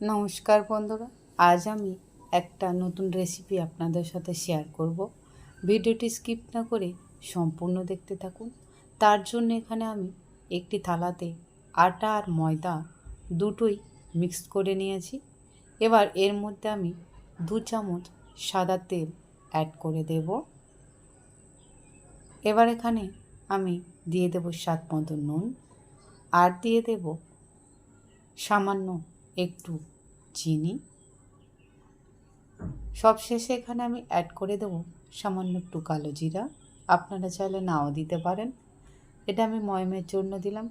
নমস্কার বন্ধুরা, আজ আমি একটা নতুন রেসিপি আপনাদের সাথে শেয়ার করব। ভিডিওটি স্কিপ না করে সম্পূর্ণ দেখতে থাকুন। তার জন্য এখানে আমি একটি থালাতে আটা আর ময়দা দুটোই মিক্সড করে নিয়েছি। এবার এর মধ্যে আমি দু চামচ সাদা তেল অ্যাড করে দেব। এবার এখানে আমি দিয়ে দেব স্বাদ মতো নুন। আর দিয়ে দেব সামান্য একটু চিনি। সবশেষে এখানে আমি অ্যাড করে দেব সামান্য একটু কালো জিরা। আপনারা চাইলে নাও দিতে পারেন। এটা আমি ময়মের জন্য দিলাম।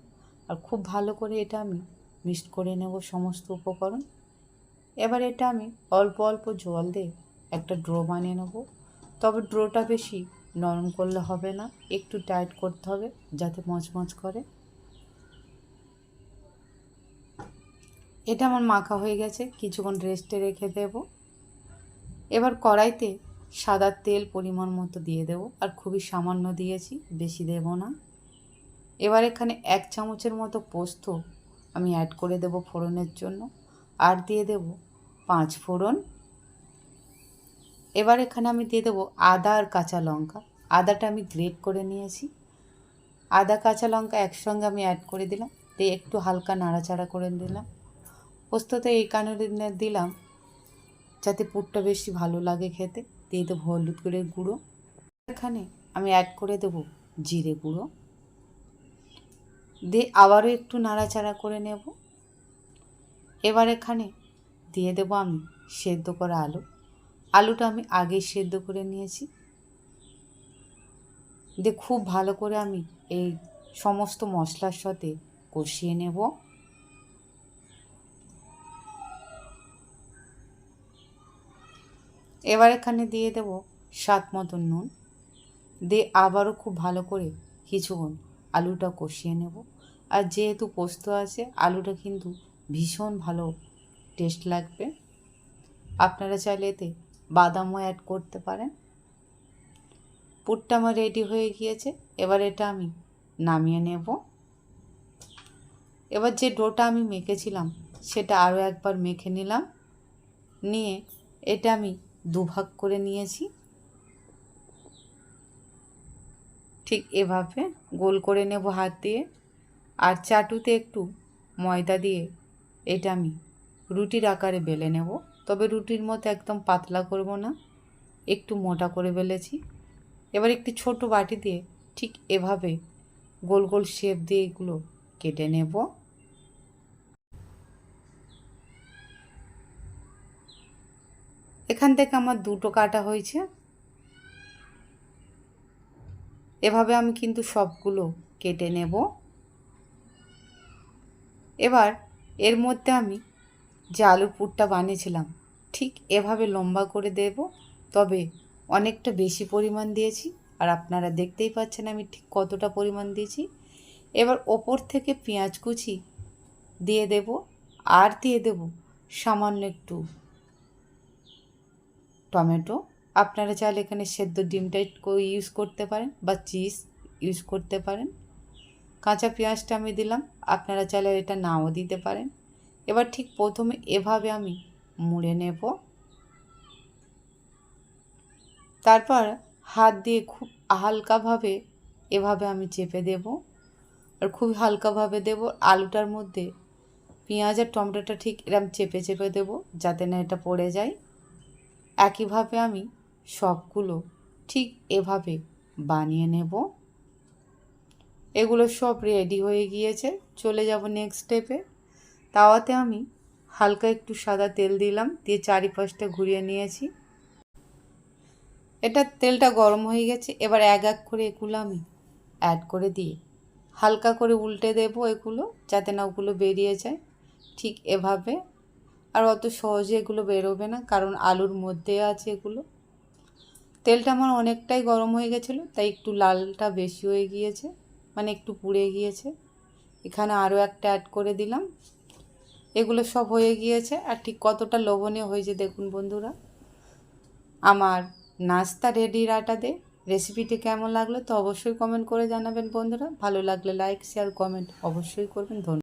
আর খুব ভালো করে এটা আমি মিক্সড করে নেব সমস্ত উপকরণ। এবার এটা আমি অল্প অল্প জল দিয়ে একটা ড্রো বানিয়ে নেব। তবে ড্রোটা বেশি নরম করলে হবে না, একটু টাইট করতে হবে যাতে মচমচ করে। এটা আমার মাখা হয়ে গেছে, কিছুক্ষণ রেস্টে রেখে দেব। এবার কড়াইতে সাদা তেল পরিমাণ মতো দিয়ে দেব, আর খুবই সামান্য দিয়েছি, বেশি দেব না। এবার এখানে এক চামচের মতো পোস্ত আমি অ্যাড করে দেব ফোড়নের জন্য, আর দিয়ে দেব পাঁচ ফোড়ন। এবার এখানে আমি দিয়ে দেবো আদা আর কাঁচা লঙ্কা, আদাটা আমি গ্রেট করে নিয়েছি। আদা, কাঁচা লঙ্কা একসঙ্গে আমি অ্যাড করে দিলাম, দিয়ে একটু হালকা নাড়াচাড়া করে দিলাম পোস্ততে এই কারণে দিলাম, যাতে পুরটা বেশি ভালো লাগে খেতে। দিয়ে দেবো হলুদ করে গুঁড়ো। এখানে আমি অ্যাড করে দেবো জিরে গুঁড়ো। দিয়ে আবারও একটু নাড়াচাড়া করে নেব। এবার এখানে দিয়ে দেবো আমি সেদ্ধ করা আলু। আলুটা আমি আগেই সেদ্ধ করে নিয়েছি। দিয়ে খুব ভালো করে আমি এই সমস্ত মশলার সাথে কষিয়ে নেব। এবার এখানে দিয়ে দেব স্বাদ মতন নুন। দিয়ে আবারও খুব ভালো করে কিছুক্ষণ আলুটা কষিয়ে নেব। আর যেহেতু পোস্ত আছে, আলুটা কিন্তু ভীষণ ভালো টেস্ট লাগবে। আপনারা চাইলে এতে বাদামও অ্যাড করতে পারেন। পুরটা আমার রেডি হয়ে গিয়েছে। এবার এটা আমি নামিয়ে নেব। এবার যে ডোটা আমি মেখেছিলাম, সেটা আরও একবার মেখে নিলাম। নিয়ে এটা আমি দুভাগ করে নিয়েছি। ঠিক এভাবে গোল করে নেব হাত দিয়ে। আর চাটুতে একটু ময়দা দিয়ে এটা আমি রুটির আকারে বেলে নেব। তবে রুটির মতো একদম পাতলা করব না, একটু মোটা করে বেলেছি। এবার একটি ছোট বাটি দিয়ে ঠিক এভাবে গোল গোল শেপ দিয়ে এগুলো কেটে নেব। এখান থেকে আমার দুটো কাটা হয়েছে। এভাবে আমি কিন্তু সবগুলো কেটে নেব। এবার এর মধ্যে আমি যে আলুর পুরটা বানিয়েছিলাম, ঠিক এভাবে লম্বা করে দেব, তবে অনেকটা বেশি পরিমাণ দিয়েছি, আর আপনারা দেখতেই পাচ্ছেন আমি ঠিক কতটা পরিমাণ দিয়েছি। এবার ওপর থেকে পেঁয়াজ কুচি দিয়ে দেব, আর দিয়ে দেব সামান্য একটু টমেটো। আপনারা চাইলে এখানে সেদ্ধ ডিমটা ইউজ করতে পারেন বা চিজ ইউজ করতে পারেন। কাঁচা পেঁয়াজটা আমি দিলাম, আপনারা চাইলে এটা নাও দিতে পারেন। এবার ঠিক প্রথমে এভাবে আমি মুড়ে নেব। তারপর হাত দিয়ে খুব হালকাভাবে এভাবে আমি চেপে দেব। আর খুব হালকাভাবে দেব, আলুটার মধ্যে পেঁয়াজ আর টমেটোটা ঠিক এরম চেপে চেপে দেব, যাতে না এটা পড়ে যায়। একইভাবে আমি সবগুলো ঠিক এভাবে বানিয়ে নেব। এগুলো সব রেডি হয়ে গিয়েছে। চলে যাব নেক্সট স্টেপে তাওয়াতে আমি হালকা একটু সাদা তেল দিলাম, দিয়ে চারিপাশটা ঘুরিয়ে নিয়েছি। এটা তেলটা গরম হয়ে গেছে, এবার এক এক করে এগুলো আমি অ্যাড করে দিয়ে হালকা করে উল্টে দেব এগুলো, যাতে না ওগুলো বেরিয়ে যায়। ঠিক এভাবে আর অত সহজে এগুলো বেরোবে না, কারণ আলুর মধ্যে আছে এগুলো। তেলটা আমার অনেকটাই গরম হয়ে গেছিল, তাই একটু লালটা বেশি হয়ে গিয়েছে মানে একটু পুড়ে গিয়েছে। এখানে আরও একটা অ্যাড করে দিলাম। এগুলো সব হয়ে গিয়েছে, আর ঠিক কতটা লোভনীয় হয়েছে দেখুন বন্ধুরা। আমার নাস্তা রেডির আটাতে রেসিপিটি কেমন লাগল তো অবশ্যই কমেন্ট করে জানাবেন বন্ধুরা। ভালো লাগলে লাইক শেয়ার কমেন্ট অবশ্যই করবেন। ধন্যবাদ।